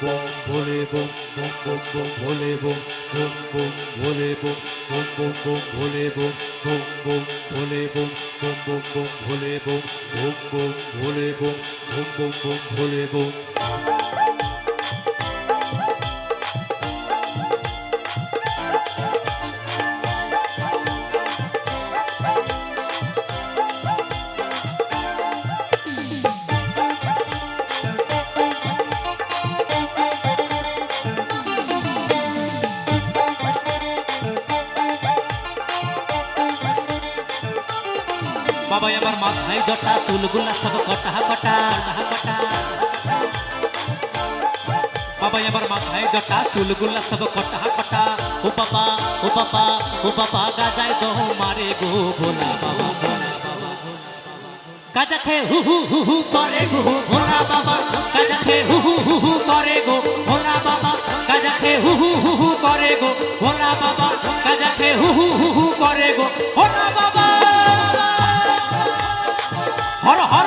bum Bhole বম বম বম বম ভোলে বম বম বম ভোলে বম বম বম বম ভোলে বম বম বম ভোলে বম বম বম বম ভোলে বম বম বম ভোলে বম বম বম বম ভোলে বম বাবা আমার মাথায় জটা, চুলগুলা সব কটা কটা কটা বাবা আমার মাথায় জটা, চুলগুলা সব কটা কটা। ও বাবা ও বাবা ও বাবা গাজায় দহ মারে গো ভোলা, বাবা গাজা খে হু হু হু করে গো ভোলা, বাবা। গাজা খে হু হু হু করে গো ভোলা হর হর মহাদেব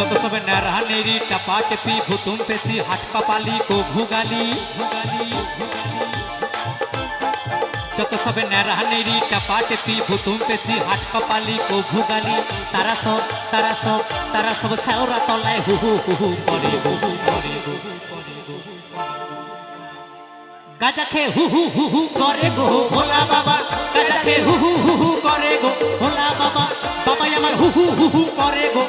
যত সবে নেরা নেরি টাপা টেপি ভুতুম পেছি হাট পাপালি কো ভুগালি যত সবে নেরা নেরি টাপা টেপি ভুতুম পেছি হাট কপালি কো ভুগালি তারা সব তারা সব তারা সব সাউরা তলায় হু হু হু হু করে হু হু করে হু গাজা খে হু হু হু হু করে গো ভোলা বাবা গাজা খে হু হু হু হু করে গো ভোলা বাবা বাবাই আমার হু হু হু হু করে গো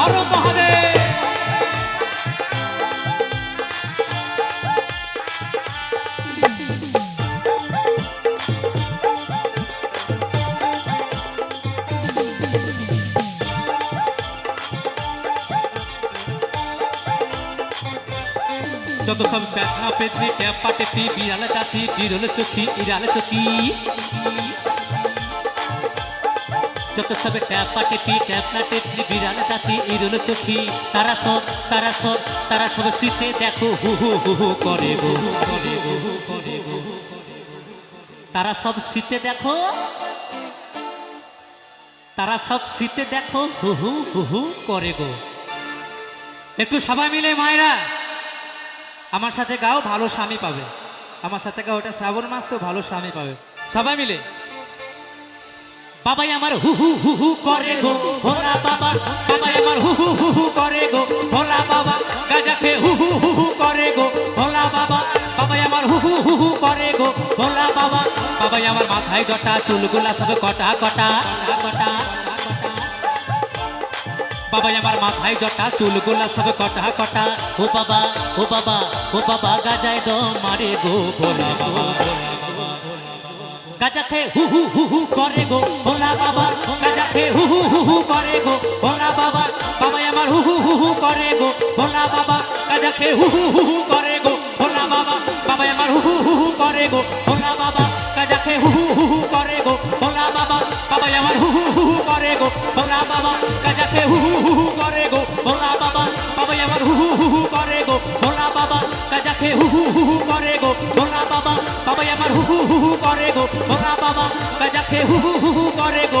হর মহাদেব। যত সব পেটনা পেটনি টেপা টেপি বিড়াল দাঁতি বিরল চোখি ইরাল চোখি যত সব ট্যাপা টেপি ট্যাপনা টেপনি বিড়াল দাঁতি ইরল চোখি। তারা সব তারা সব তারা সব শীতে দেখো, হু হু হু হু, করে গো করে গো করে গো। তারা সব শীতে দেখো, তারা সব শীতে দেখো, হু হু হু হু, করে গো একটু সবাই মিলে মায়েরা, আমার সাথে গাও, ভালো স্বামী পাবে। আমার সাথে গাও, ওটা শ্রাবণ মাস তো ভালো স্বামী পাবে। সবাই মিলে। বাবাই আমার হু হু হু হু করে গো ভোলা বাবা বাবাই আমার হু হু হু হু করে গো ভোলা বাবা গাজা খেয়ে হু হু হু হু করে গো ভোলা বাবা বাবাই আমার হু হু হু হু করে গো ভোলা বাবা বাবাই আমার মাথায় জটা চুলগুলা সব কটা কটা কটা বাবাই আমার মাথায় জটা চুলগুলা সব কটা কটা ও বাবা ও বাবা ও বাবা গাজায় দো মারে গো ভোলা বাবা ভোলা বাবা গাজা খেয়ে হু হু হু হু করে গো ভোলা বাবা গাজা খেয়ে হু হু হু হু করে গো ভোলা বাবা বাবাই আমার হু হু হু হু করে গো ভোলা বাবা গাজা খেয়ে হু হু হু হু করে গো ভোলা বাবা বাবাই আমার হু হু হু হু করে গো ভোলা বাবা গাজা খেয়ে হু হু হু হু করে গো ভোলা বাবা বাবাই আমার হু হু হু হু করে গো ভোলা বাবা গাজা খেয়ে হু হু হু হু করে ভোলা বাবা বেজাকে হু হু হু করে গো।